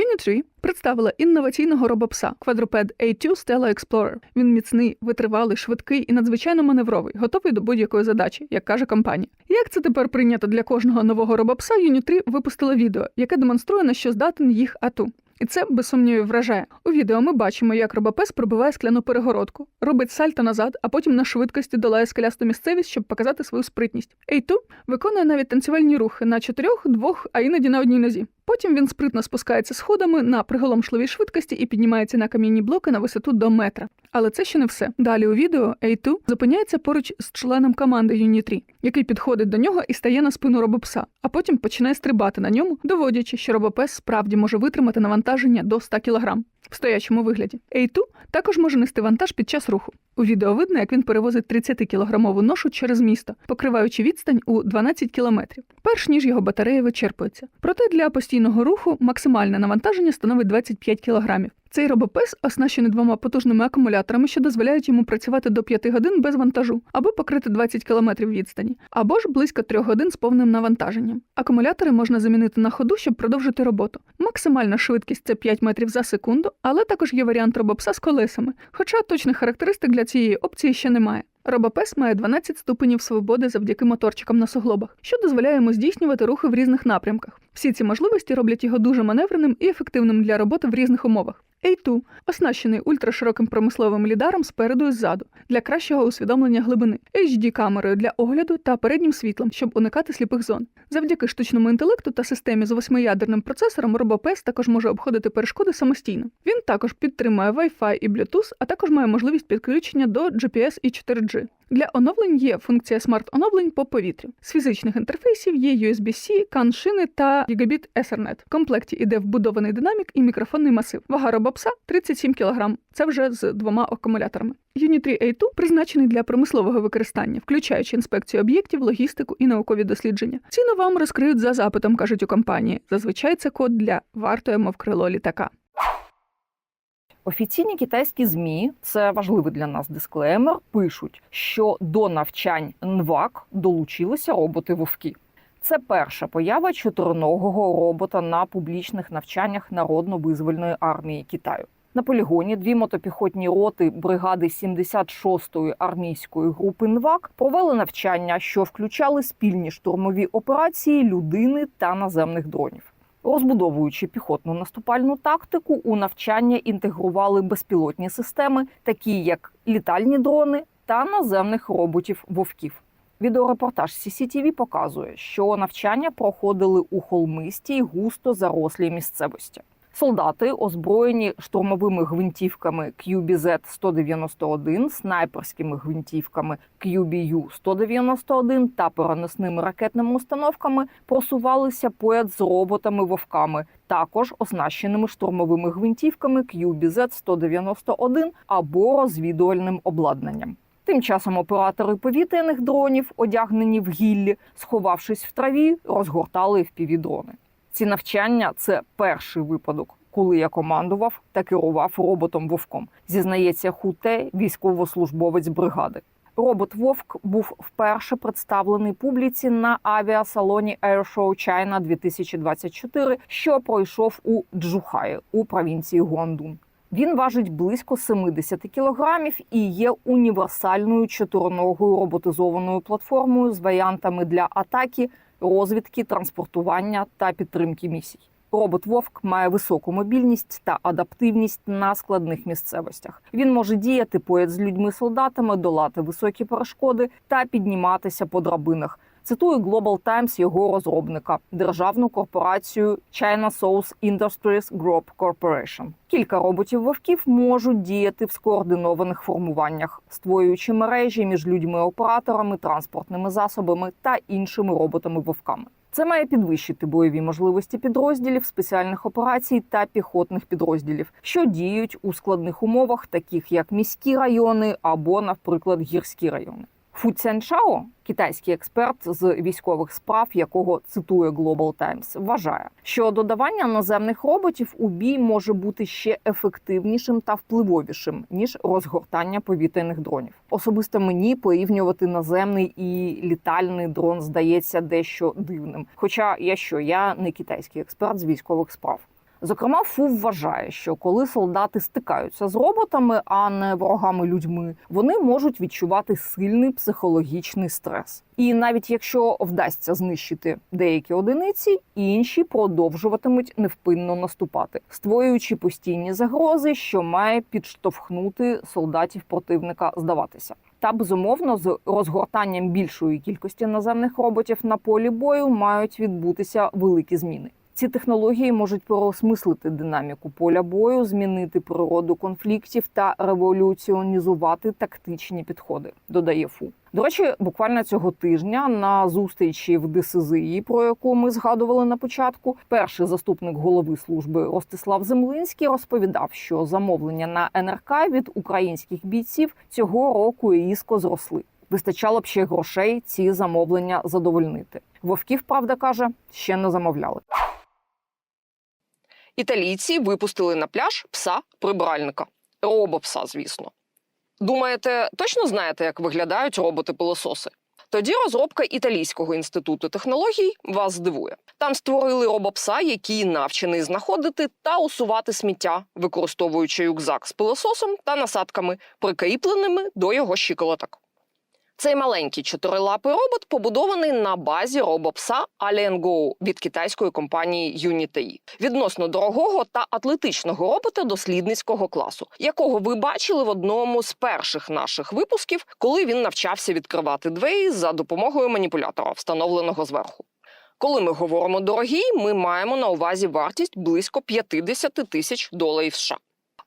Unity представила інноваційного робопса Quadruped A2 Stella Explorer. Він міцний, витривалий, швидкий і надзвичайно маневровий, готовий до будь-якої задачі, як каже компанія. Як це тепер прийнято для кожного нового робопса, Unitree випустила відео, яке демонструє на що здатен їх ату. І це без сумнівів вражає. У відео ми бачимо, як робопес пробиває скляну перегородку, робить сальто назад, а потім на швидкості долає скелясту місцевість, щоб показати свою спритність. Ей2 виконує навіть танцювальні рухи на чотирьох, двох, а іноді на одній нозі. Потім він спритно спускається сходами на приголомшливій швидкості і піднімається на кам'яні блоки на висоту до метра. Але це ще не все. Далі у відео A2 зупиняється поруч з членом команди Unity, який підходить до нього і стає на спину робопса, а потім починає стрибати на ньому, доводячи, що робопес справді може витримати навантаження до 100 кг в стоячому вигляді. A2 також може нести вантаж під час руху. У відео видно, як він перевозить 30-кілограмову ношу через місто, покриваючи відстань у 12 кілометрів, перш ніж його батарея вичерпується. Проте для постійного руху максимальне навантаження становить 25 кілограмів. Цей робопес оснащений двома потужними акумуляторами, що дозволяють йому працювати до 5 годин без вантажу, або покрити 20 кілометрів відстані, або ж близько 3 годин з повним навантаженням. Акумулятори можна замінити на ходу, щоб продовжити роботу. Максимальна швидкість це 5 метрів за секунду, але також є варіант робопса з колесами, хоча точних характеристик для цієї опції ще немає. Робопес має 12 ступенів свободи завдяки моторчикам на суглобах, що дозволяє йому здійснювати рухи в різних напрямках. Всі ці можливості роблять його дуже маневреним і ефективним для роботи в різних умовах. A2 оснащений ультрашироким промисловим лідаром спереду і ззаду для кращого усвідомлення глибини, HD камерою для огляду та переднім світлом, щоб уникати сліпих зон. Завдяки штучному інтелекту та системі з восьмиядерним процесором робопес також може обходити перешкоди самостійно. Він також підтримує Wi-Fi і Bluetooth, а також має можливість підключення до GPS і 4G. Для оновлень є функція смарт-оновлень по повітрю. З фізичних інтерфейсів є USB-C, CAN шини та Gigabit Ethernet. В комплекті іде вбудований динамік і мікрофонний масив. Вага робопса 37 кг. Це вже з двома акумуляторами. Unity A2 призначений для промислового використання, включаючи інспекцію об'єктів, логістику і наукові дослідження. Ціну вам розкриють за запитом, кажуть у компанії. Зазвичай це код для вартує, мов крило літака. Офіційні китайські змі, це важливий для нас дисклеймер, пишуть, що до навчань НВАК долучилися роботи вовки. Це перша поява чотириногого робота на публічних навчаннях народно-визвольної армії Китаю. На полігоні дві мотопіхотні роти бригади 76-ї армійської групи НВАК провели навчання, що включали спільні штурмові операції людини та наземних дронів. Розбудовуючи піхотну наступальну тактику, у навчання інтегрували безпілотні системи, такі як літальні дрони та наземних роботів вовків. Відеорепортаж CCTV показує, що навчання проходили у холмистій, густо зарослій місцевості. Солдати, озброєні штурмовими гвинтівками QBZ-191, снайперськими гвинтівками QBU-191 та переносними ракетними установками, просувалися поряд з роботами-вовками, також оснащеними штурмовими гвинтівками QBZ-191 або розвідувальним обладнанням. Тим часом оператори повітряних дронів, одягнені в гіллі, сховавшись в траві, розгортали впівдрони. Ці навчання це перший випадок, коли я командував та керував роботом вовком. Зізнається Хуте, військовослужбовець бригади. Робот Вовк був вперше представлений публіці на авіасалоні Airshow China 2024, що пройшов у Джухаї у провінції Гуандун. Він важить близько 70 кілограмів і є універсальною чотириногою роботизованою платформою з варіантами для атаки, розвідки, транспортування та підтримки місій. Робот Вовк має високу мобільність та адаптивність на складних місцевостях. Він може діяти поряд з людьми-солдатами, долати високі перешкоди та підніматися по драбинах. Цитую Global Times його розробника державну корпорацію China South Industries Group Corporation. Кілька роботів вовків можуть діяти в скоординованих формуваннях, створюючи мережі між людьми-операторами, транспортними засобами та іншими роботами-вовками. Це має підвищити бойові можливості підрозділів, спеціальних операцій та піхотних підрозділів, що діють у складних умовах, таких як міські райони або, наприклад, гірські райони. Фу Цянчао, китайський експерт з військових справ, якого цитує Global Times, вважає, що додавання наземних роботів у бій може бути ще ефективнішим та впливовішим ніж розгортання повітряних дронів. Особисто мені порівнювати наземний і літальний дрон здається дещо дивним. Хоча я що я не китайський експерт з військових справ. Зокрема, ФУ вважає, що коли солдати стикаються з роботами, а не ворогами людьми, вони можуть відчувати сильний психологічний стрес. І навіть якщо вдасться знищити деякі одиниці, інші продовжуватимуть невпинно наступати, створюючи постійні загрози, що має підштовхнути солдатів противника здаватися. Та безумовно, з розгортанням більшої кількості наземних роботів на полі бою мають відбутися великі зміни. Ці технології можуть переосмислити динаміку поля бою, змінити природу конфліктів та революціонізувати тактичні підходи. Додає ФУ. До речі, буквально цього тижня на зустрічі в ДСЗІ, про яку ми згадували на початку, перший заступник голови служби Ростислав Землинський розповідав, що замовлення на НРК від українських бійців цього року різко зросли. Вистачало б ще грошей ці замовлення задовольнити. Вовків, правда, каже, ще не замовляли. Італійці випустили на пляж пса прибиральника. Робопса, звісно. Думаєте, точно знаєте, як виглядають роботи-пилососи? Тоді розробка італійського інституту технологій вас здивує. Там створили робопса, який навчений знаходити та усувати сміття, використовуючи рюкзак з пилососом та насадками, прикріпленими до його щиколоток. Цей маленький чотирилапий робот побудований на базі робопса Alien Go від китайської компанії Unity. Відносно дорогого та атлетичного робота дослідницького класу, якого ви бачили в одному з перших наших випусків, коли він навчався відкривати двері за допомогою маніпулятора, встановленого зверху. Коли ми говоримо дорогий, ми маємо на увазі вартість близько 50 тисяч доларів США.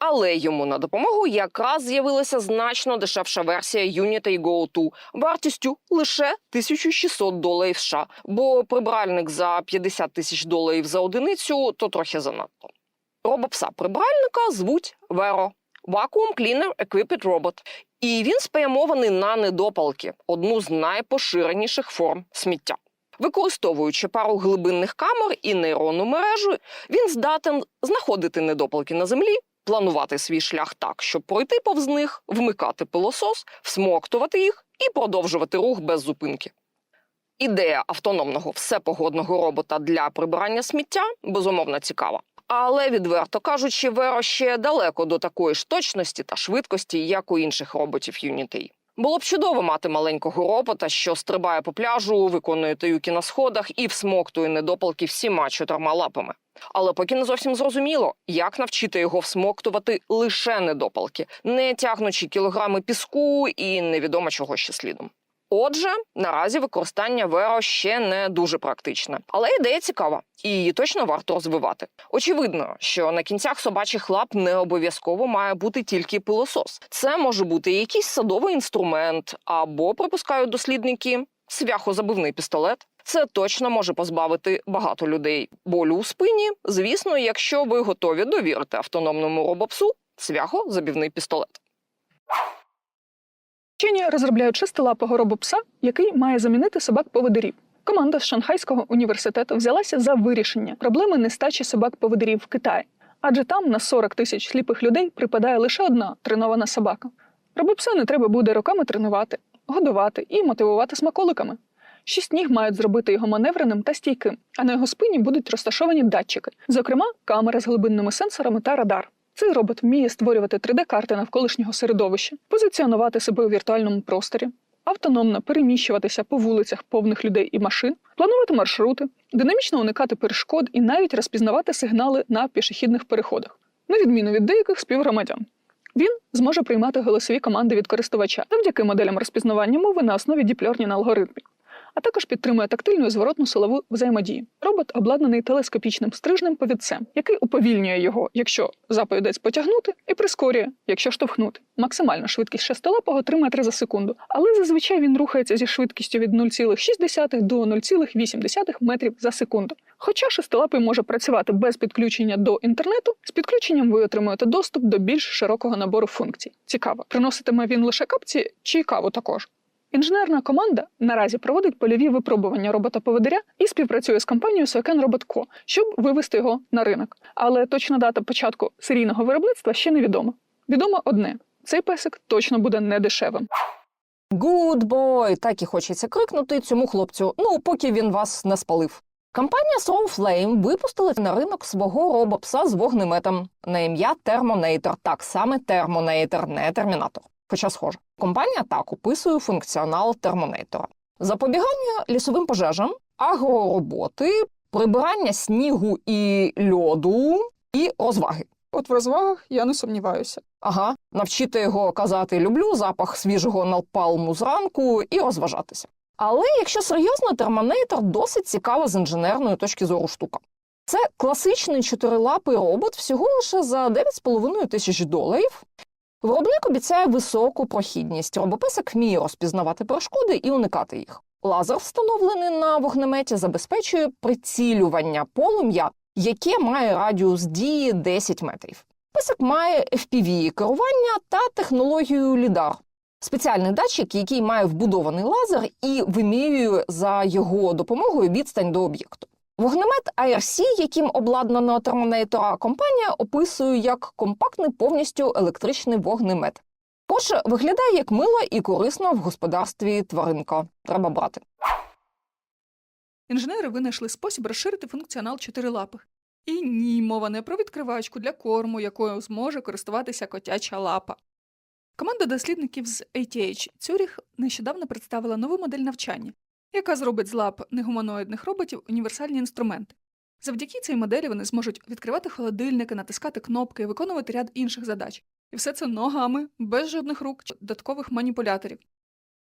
Але йому на допомогу якраз з'явилася значно дешевша версія Unity Go 2 вартістю лише 1600 доларів США, бо прибиральник за 50 тисяч доларів за одиницю то трохи занадто. Робопса прибиральника звуть Vero – Vacuum Cleaner Equipped Robot. І він спрямований на недопалки, одну з найпоширеніших форм сміття. Використовуючи пару глибинних камер і нейронну мережу, він здатен знаходити недопалки на землі, планувати свій шлях так, щоб пройти повз них, вмикати пилосос, всмоктувати їх і продовжувати рух без зупинки. Ідея автономного всепогодного робота для прибирання сміття безумовно цікава. Але, відверто кажучи, Веро ще далеко до такої ж точності та швидкості, як у інших роботів Unity. Було б чудово мати маленького робота, що стрибає по пляжу, виконує таюки на сходах і всмоктує недопалки всіма чотирма лапами. Але поки не зовсім зрозуміло, як навчити його всмоктувати лише недопалки, не тягнучи кілограми піску і невідомо чого ще слідом. Отже, наразі використання Веро ще не дуже практичне, але ідея цікава і її точно варто розвивати. Очевидно, що на кінцях собачих лап не обов'язково має бути тільки пилосос. Це може бути якийсь садовий інструмент або, припускають дослідники, свяхозабивний пістолет. Це точно може позбавити багато людей болю у спині. Звісно, якщо ви готові довірити автономному робопсу свяхозабівний пістолет. Вчені розробляють шестилапого робопса, який має замінити собак-поводирів. Команда з Шанхайського університету взялася за вирішення проблеми нестачі собак-поводирів в Китаї, адже там на 40 тисяч сліпих людей припадає лише одна тренована собака. Робопса не треба буде роками тренувати, годувати і мотивувати смаколиками. Шість ніг мають зробити його маневреним та стійким, а на його спині будуть розташовані датчики, зокрема, камери з глибинними сенсорами та радар. Цей робот вміє створювати 3D-карти навколишнього середовища, позиціонувати себе у віртуальному просторі, автономно переміщуватися по вулицях повних людей і машин, планувати маршрути, динамічно уникати перешкод і навіть розпізнавати сигнали на пішохідних переходах, на відміну від деяких співгромадян. Він зможе приймати голосові команди від користувача завдяки моделям розпізнавання мови на основі діплерні алгоритмів а також підтримує тактильну і зворотну силову взаємодію. Робот обладнаний телескопічним стрижнем повідцем, який уповільнює його, якщо заповідець потягнути, і прискорює, якщо штовхнути. Максимальна швидкість шестилапого 3 метри за секунду, але зазвичай він рухається зі швидкістю від 0,6 до 0,8 метрів за секунду. Хоча шестилапий може працювати без підключення до інтернету, з підключенням ви отримуєте доступ до більш широкого набору функцій. Цікаво, приноситиме він лише капці чи каву також. Інженерна команда наразі проводить польові випробування робота-поводиря і співпрацює з компанією Soken Robot Co., щоб вивести його на ринок. Але точна дата початку серійного виробництва ще невідома. Відомо одне: цей песик точно буде недешевим. Good boy! Так і хочеться крикнути цьому хлопцю. Ну, поки він вас не спалив. Компанія Flame випустила на ринок свого робопса з вогнеметом на ім'я Термонейтор. Так саме Термонейтор, не термінатор. Хоча схоже. Компанія так описує функціонал термонейтора: запобігання лісовим пожежам, агророботи, прибирання снігу і льоду і розваги. От в розвагах я не сумніваюся. Ага, навчити його казати люблю запах свіжого напалму зранку і розважатися. Але якщо серйозно, термонейтор досить цікава з інженерної точки зору штука. Це класичний чотирилапий робот всього лише за 9,5 тисяч доларів. Виробник обіцяє високу прохідність. Робописик вміє розпізнавати перешкоди і уникати їх. Лазер, встановлений на вогнеметі, забезпечує прицілювання полум'я, яке має радіус дії 10 метрів. Писик має FPV керування та технологію лідар. Спеціальний датчик, який має вбудований лазер і вимірює за його допомогою відстань до об'єкту. Вогнемет IRC, яким обладнано термонейтора, компанія описує як компактний повністю електричний вогнемет. Отже, виглядає як мила і корисна в господарстві тваринка. Треба брати. Інженери винайшли спосіб розширити функціонал чотирилапих. І ні, мова не про відкривачку для корму, якою зможе користуватися котяча лапа. Команда дослідників з ATH Цюріх нещодавно представила нову модель навчання, яка зробить з лап негуманоїдних роботів універсальні інструменти. Завдяки цій моделі вони зможуть відкривати холодильники, натискати кнопки виконувати ряд інших задач. І все це ногами, без жодних рук чи додаткових маніпуляторів.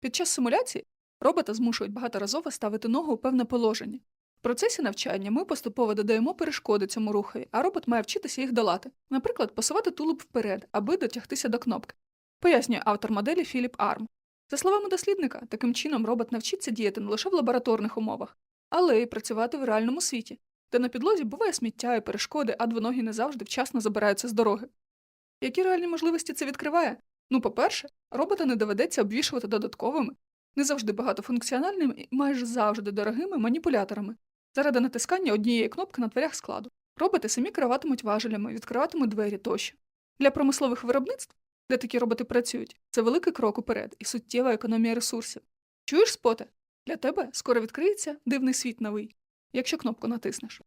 Під час симуляції робота змушують багаторазово ставити ногу у певне положення. В процесі навчання ми поступово додаємо перешкоди цьому рухові, а робот має вчитися їх долати. Наприклад, посувати тулуб вперед, аби дотягтися до кнопки. Пояснює автор моделі Філіп Арм. За словами дослідника, таким чином робот навчиться діяти не лише в лабораторних умовах, але й працювати в реальному світі, де на підлозі буває сміття і перешкоди, а двоногі не завжди вчасно забираються з дороги. Які реальні можливості це відкриває? Ну, по-перше, робота не доведеться обвішувати додатковими, не завжди багатофункціональними і майже завжди дорогими маніпуляторами заради натискання однієї кнопки на дверях складу. Роботи самі керуватимуть важелями, відкриватимуть двері тощо. Для промислових виробництв, де такі роботи працюють, це великий крок уперед і суттєва економія ресурсів. Чуєш, споте? Для тебе скоро відкриється дивний світ новий, якщо кнопку натиснеш.